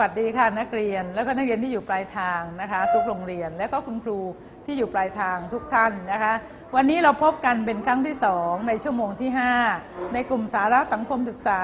วัสดีค่ะนักเรียน แล้วก็นักเรียนที่อยู่ปลายทางนะคะ ทุกโรงเรียนและก็คุณครูที่อยู่ปลายทางทุกท่านนะคะ วันนี้เราพบกันเป็นครั้งที่ 2 ในชั่วโมงที่ 5 ในกลุ่มสาระสังคมศึกษา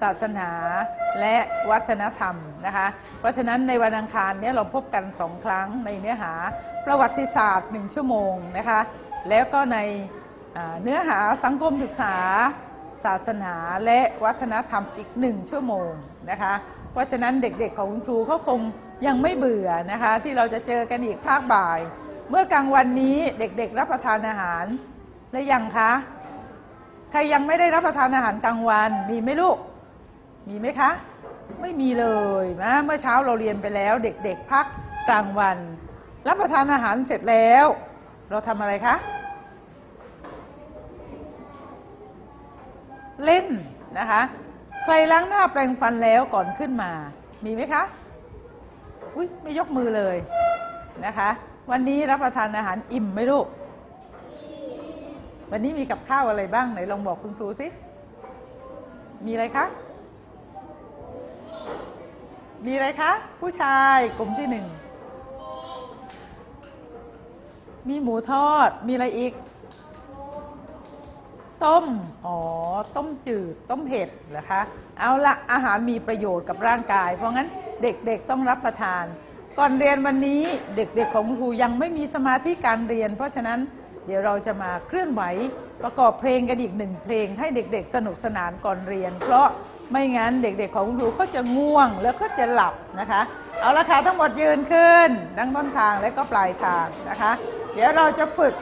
ศาสนา และวัฒนธรรมนะคะ เพราะฉะนั้นในวันอังคารนี้เราพบกัน 2 ครั้งในเนื้อหาประวัติศาสตร์ 1 ชั่วโมงนะคะ แล้วก็ในเนื้อหาสังคมศึกษา ศาสนา และวัฒนธรรมอีกหนึ่งชั่วโมงนะคะ เพราะฉะนั้นเด็กๆของคุณครูเขาคงยังไม่เบื่อนะคะ ที่เราจะเจอกันอีกภาคบ่าย เมื่อกลางวันนี้เด็กๆรับประทานอาหารหรือยังคะใครยังไม่ได้รับประทานอาหารกลางวันมีไหมลูก มีไหมคะ ไม่มีเลยนะเมื่อเช้าเราเรียนไปแล้ว เด็กๆพักกลางวัน รับประทานอาหารเสร็จแล้ว เราทำอะไรคะเล่นนะคะ ใครล้างหน้าแปรงฟันแล้วก่อนขึ้นมา มีไหมคะ อุ้ยไม่ยกมือเลยนะคะ วันนี้รับประทานอาหารอิ่มไหมลูก วันนี้มีกับข้าวอะไรบ้างไหนลองบอกคุณครูสิ มีอะไรคะ มีอะไรคะ ผู้ชายกลุ่มที่หนึ่ง มีหมูทอด มีอะไรอีก ต้ม อ๋อ ต้มจืด ต้มเผ็ดเหรอคะ เอาละอาหารมีประโยชน์กับร่างกาย เพราะงั้นเด็กๆต้องรับประทาน ก่อนเรียนวันนี้เด็กๆของคุณครูยังไม่มีสมาธิการเรียน เพราะฉะนั้นเดี๋ยวเราจะมาเคลื่อนไหวประกอบเพลงกันอีกหนึ่งเพลง ให้เด็กๆ สนุกสนานก่อนเรียน เพราะไม่งั้นเด็กๆของคุณครูก็จะง่วงแล้วก็จะหลับนะคะ เอาละค่ะทั้งหมดยืนขึ้นดังต้นทางและก็ปลายทางนะคะ เดี๋ยวเราจะฝึก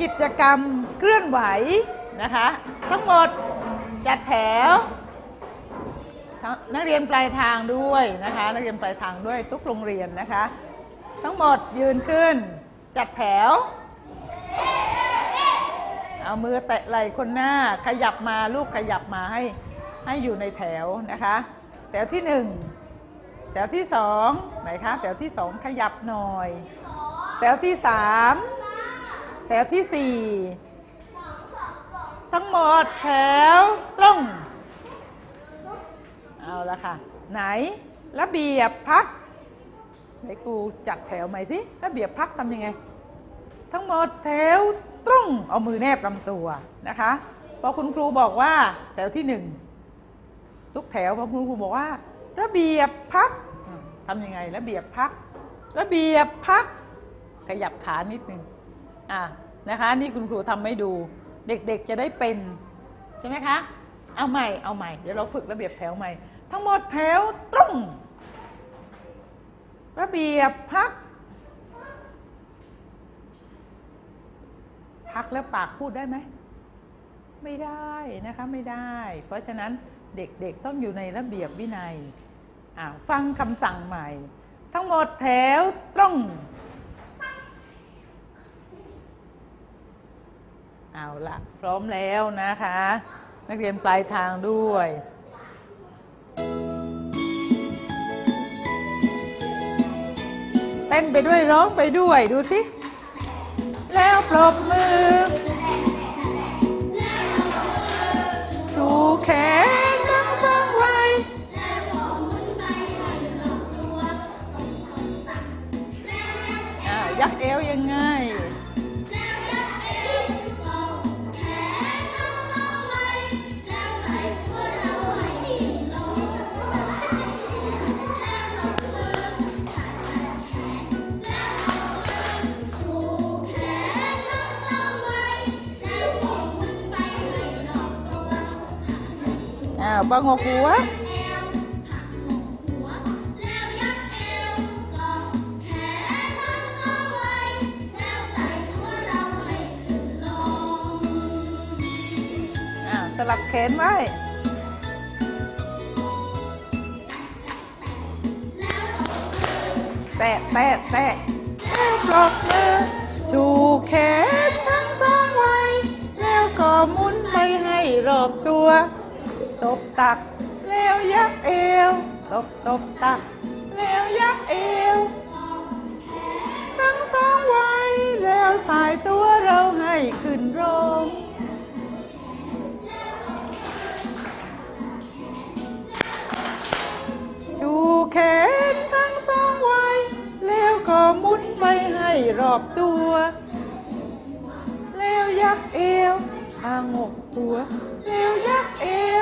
กิจกรรมเคลื่อนไหวนะคะ ทั้งหมดจัดแถว นักเรียนปลายทางด้วยนะคะ นักเรียนปลายทางด้วยทุกโรงเรียนนะคะ ทั้งหมดยืนขึ้น จัดแถว เอามือแตะไหล่คนหน้าขยับมาลูกขยับมาให้ให้อยู่ในแถวนะคะ แถวที่หนึ่งแถวที่สองไหนคะแถวที่สองขยับหน่อย แถวที่สาม แถวที่สี่ทั้งหมดแถวตรง เอาละค่ะ ไหนระเบียบพักไหนกูจัดแถวใหม่สิระเบียบพักทำยังไง ทั้งหมดแถวตรง เอามือแนบลำตัวนะคะพอคุณครูบอกว่าแถวที่หนึ่งทุกแถวพอคุณครูบอกว่า ระเบียบพักทำยังไง ระเบียบพัก ระเบียบพัก ขยับขานิดนึง อะนะคะนี่คุณครูทำให้ดูเด็กๆจะได้เป็น ใช่ไหมคะ เอาใหม่เอาใหม่ เดี๋ยวเราฝึกระเบียบแถวใหม่ ทั้งหมดแถวตรง ระเบียบพัก พักแล้วปากพูดได้ไหม ไม่ได้นะคะไม่ได้ เพราะฉะนั้นเด็กๆต้องอยู่ในระเบียบวินัยฟังคำสั่งใหม่ ทั้งหมดแถวตรง เอาละพร้อมแล้วนะคะ นักเรียนปลายทางด้วยเต้นไปด้วยร้องไปด้วยดูสิ แล้วปรบมือ ชูแขนดังสร้างไว้อ่ายักเอวยังไง บังหัวหัวอ้าสลับแขนไว้แตะแตะแตะแล้วปลอกมือชูแขนทั้งสองไว้ แล้วก็มุนไปให้รอบตัว ตัก แล้วยักเอว ตบตบตัก แล้วยักเอว ทั้งสองไว้แล้วสายตัวเราให้ขึ้นลงจูแขนทั้งสองไว้ แล้วก็มุนไปให้รอบตัว แล้วยักเอวอางกหัว แล้วยักเอว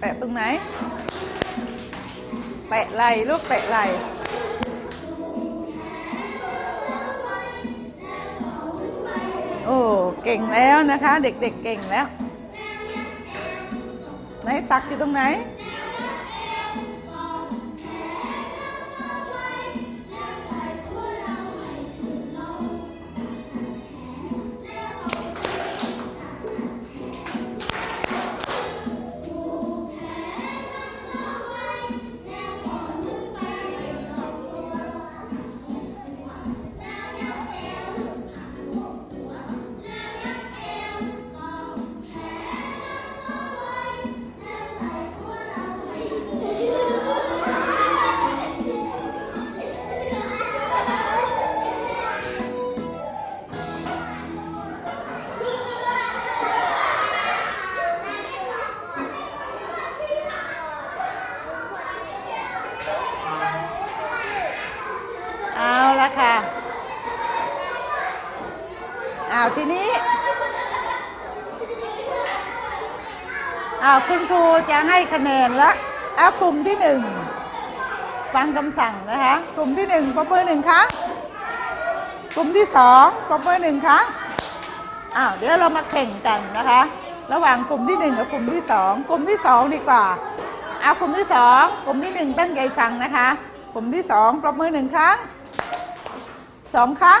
แตะตรงไหน แตะไหลลูกแตะไหลโอ้เก่งแล้วนะคะ เด็กๆเเก่งแล้ว ไหนตักอยู่ตรงไหน อ้าวทีนี้อ้าวคุณครูจะให้คะแนนละเอากลุ่มที่หนึ่งฟังคำสั่งนะคะกลุ่มที่หนึ่งปรบมือหนึ่งครั้งกลุ่มที่สองปรบมือหนึ่งครั้งอ้าวเดี๋ยวเรามาแข่งกันนะคะ ระหว่างกลุ่มที่หนึ่งกับกลุ่มที่สองกลุ่มที่สองดีกว่าเอากลุ่มที่สองกลุ่มที่หนึ่งตั้งใจฟังนะคะ กลุ่มที่สองปรบมือหนึ่งครั้งสองครั้ง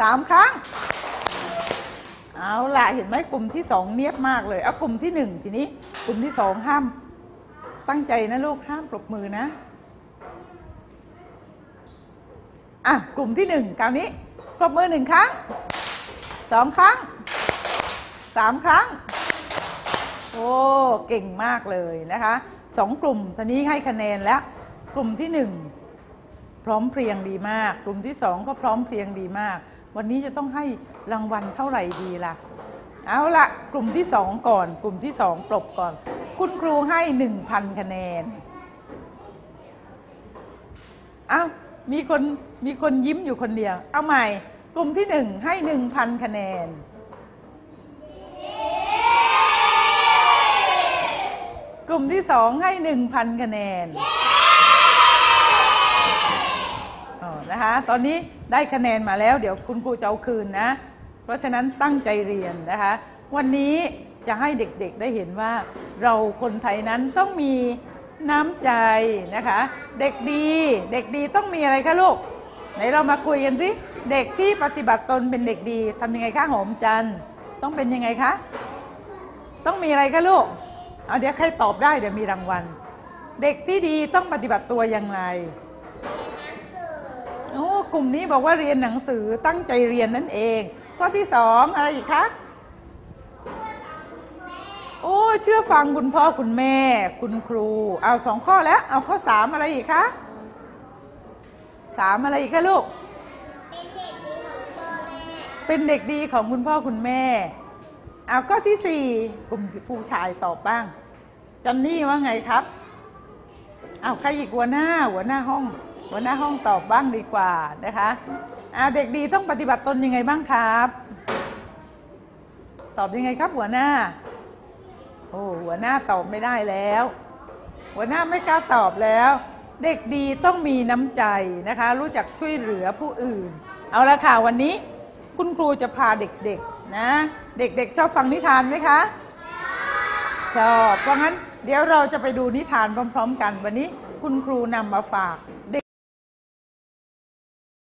สามครั้ง เอาล่ะเห็นไหมกลุ่มที่สองเนียบมากเลย เอากลุ่มที่หนึ่งทีนี้ กลุ่มที่สองห้าม ตั้งใจนะลูกห้ามปรบมือนะอะกลุ่มที่หนึ่งคราวนี้ปรบมือหนึ่งครั้งสองครั้งสามครั้ง โอ้เก่งมากเลยนะคะสองกลุ่มทีนี้ให้คะแนนแล้ว กลุ่มที่หนึ่งพร้อมเพรียงดีมาก กลุ่มที่สองก็พร้อมเพรียงดีมาก วันนี้จะต้องให้รางวัลเท่าไหร่ดีล่ะ เอาละกลุ่มที่สองก่อน กลุ่มที่สองปรบก่อน คุณครูให้หนึ่งพันคะแนนเอามีคนมีคนยิ้มอยู่คนเดียว เอาใหม่ กลุ่มที่หนึ่งให้หนึ่งพันคะแนน กลุ่มที่สองให้หนึ่งพันคะแนนอ๋ ตอนนี้ได้คะแนนมาแล้ว เดี๋ยวคุณครูจะเอาคืนนะ เพราะฉะนั้นตั้งใจเรียนนะคะ วันนี้จะให้เด็กๆได้เห็นว่า เราคนไทยนั้นต้องมีน้ำใจนะคะ เด็กดี เด็กดีต้องมีอะไรคะลูกไหนเรามาคุยกันสิเด็กที่ปฏิบัติตนเป็นเด็กดีทำยังไงคะหอมจันต้องเป็นยังไงคะต้องมีอะไรคะลูกเอาเดี๋ยวใครตอบได้เดี๋ยวมีรางวัล เด็กที่ดีต้องปฏิบัติตัวอย่างไร กลุ่มนี้บอกว่าเรียนหนังสือตั้งใจเรียนนั่นเอง ข้อที่สองอะไรอีกคะโอ้เชื่อฟังคุณพ่อคุณแม่ คุณครู เอาสองข้อแล้ว เอาข้อสามอะไรอีกคะสามอะไรอีกคะลูก เป็นเด็กดีของคุณพ่อคุณแม่ เอาข้อที่สี่กลุ่มผู้ชายตอบบ้างจอนนี่ว่าไงครับ เอาใครอีกหัวหน้าหัวหน้าห้อง หัวหน้าห้องตอบบ้างดีกว่านะคะเอาเด็กดีต้องปฏิบัติตนยังไงบ้างครับ ตอบยังไงครับหัวหน้า โอ้หัวหน้าตอบไม่ได้แล้ว หัวหน้าไม่กล้าตอบแล้ว เด็กดีต้องมีน้ำใจนะคะ รู้จักช่วยเหลือผู้อื่น เอาละค่ะวันนี้คุณครูจะพาเด็กๆนะเด็กๆ ชอบฟังนิทานไหมคะชอบเพราะงั้นเดี๋ยวเราจะไปดูนิทานพร้อม ๆ กันวันนี้คุณครูนำมาฝากเด็ก